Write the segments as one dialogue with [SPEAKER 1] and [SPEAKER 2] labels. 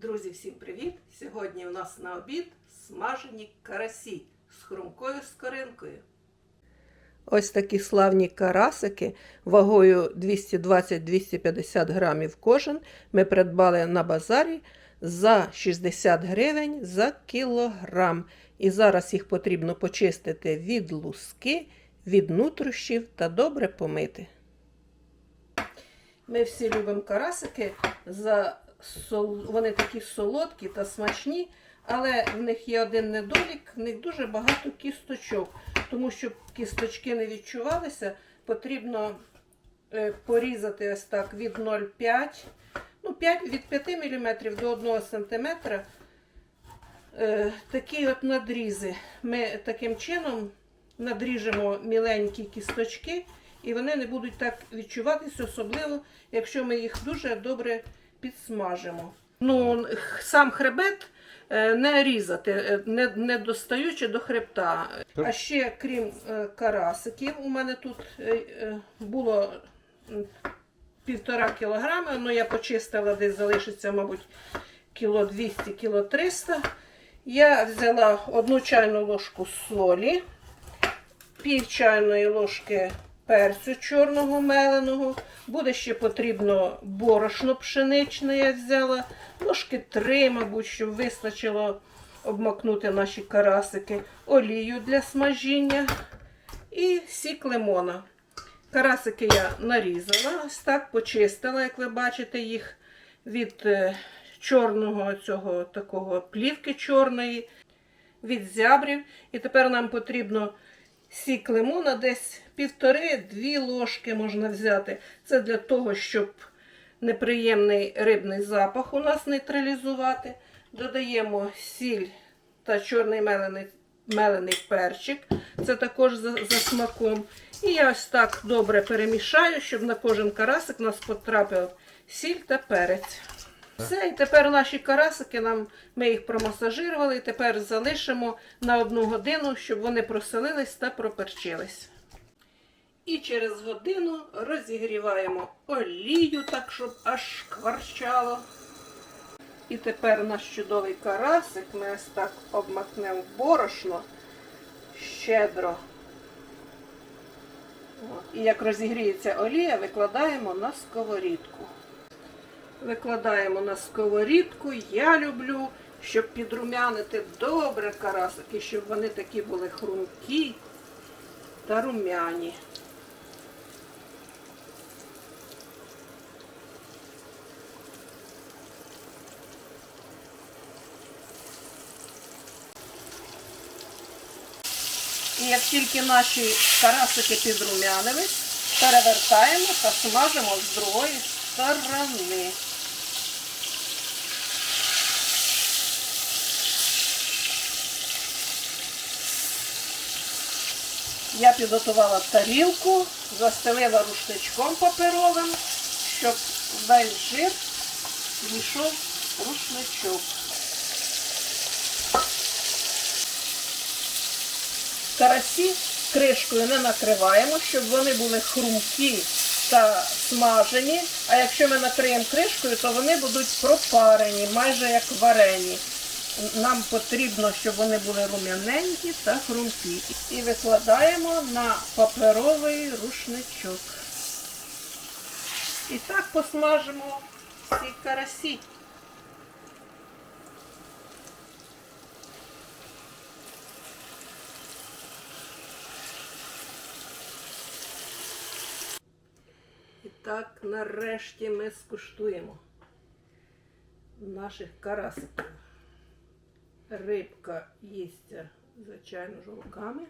[SPEAKER 1] Друзі, всім привіт! Сьогодні у нас на обід смажені карасі з хрумкою скоринкою. Ось такі славні карасики вагою 220-250 грамів кожен ми придбали на базарі за 60 гривень за кілограм. І зараз їх потрібно почистити від луски, від нутрощів та добре помити. Ми всі любимо карасики, за. Вони такі солодкі та смачні, але в них є один недолік, в них дуже багато кісточок. Тому щоб кісточки не відчувалися, потрібно е, порізати ось так від 0,5, ну 5, від 5 мм до 1 см. Е, такі от надрізи. Ми таким чином надріжемо міленькі кісточки, і вони не будуть так відчуватися, особливо, якщо ми їх дуже добре підсмажимо. Ну, сам хребет е, не різати, е, не, не достаючи до хребта. А ще, крім е, карасиків, у мене тут було півтора кілограми, ну я почистила, десь залишиться, мабуть, кіло 200, кіло 300. Я взяла одну чайну ложку солі, пів чайної ложки перцю чорного меленого. Буде ще потрібно борошно пшеничне, я взяла. Ложки три, мабуть, щоб вистачило обмакнути наші карасики, олію для смажіння і сік лимона. Карасики я нарізала, ось так почистила, як ви бачите, їх від е, чорного цього такого плівки чорної, від зябрів. І тепер нам потрібно сік лимона, десь півтори-дві ложки можна взяти. Це для того, щоб неприємний рибний запах у нас нейтралізувати. Додаємо сіль та чорний мелений, мелений перчик. Це також за, за смаком. І я ось так добре перемішаю, щоб на кожен карасик у нас потрапив сіль та перець. Все, і тепер наші карасики, нам, ми їх промасажирували, і тепер залишимо на одну годину, щоб вони проселились та проперчились. І через годину розігріваємо олію, так, щоб аж шкварчало. І тепер наш чудовий карасик ми ось так обмакнемо борошно щедро. І як розігріється олія, викладаємо на сковорідку. Викладаємо на сковорідку. Я люблю, щоб підрумянити добре карасики, щоб вони такі були хрумкі та румяні. І як тільки наші карасики підрумянились, перевертаємо та смажимо з другої сторони. Я підготувала тарілку, застелила рушничком паперовим, щоб весь жир війшов рушничок. Карасі кришкою не накриваємо, щоб вони були хрумкі та смажені. А якщо ми накриємо кришкою, то вони будуть пропарені, майже як варені. Нам потрібно, щоб вони були рум'яненькі та хрумкі. І викладаємо на паперовий рушничок. І так посмажимо всі карасі. І так, нарешті ми скуштуємо наших карасиків. Рибка їсться, звичайно, жовками.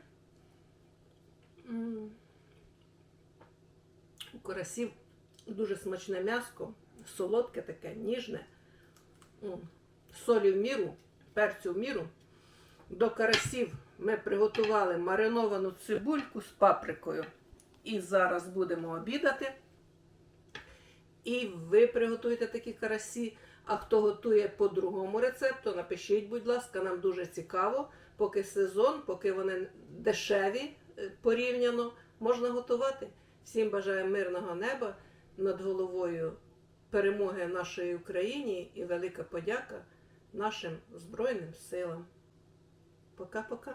[SPEAKER 1] У карасів дуже смачне м'яско, солодке таке, ніжне. Солі в міру, перцю в міру. До карасів ми приготували мариновану цибульку з паприкою. І зараз будемо обідати. І ви приготуєте такі карасі. А хто готує по другому рецепту, напишіть, будь ласка, нам дуже цікаво, поки сезон, поки вони дешеві е, порівняно, можна готувати. Всім бажаю мирного неба, над головою перемоги нашої Україні і велика подяка нашим Збройним силам. Пока-пока.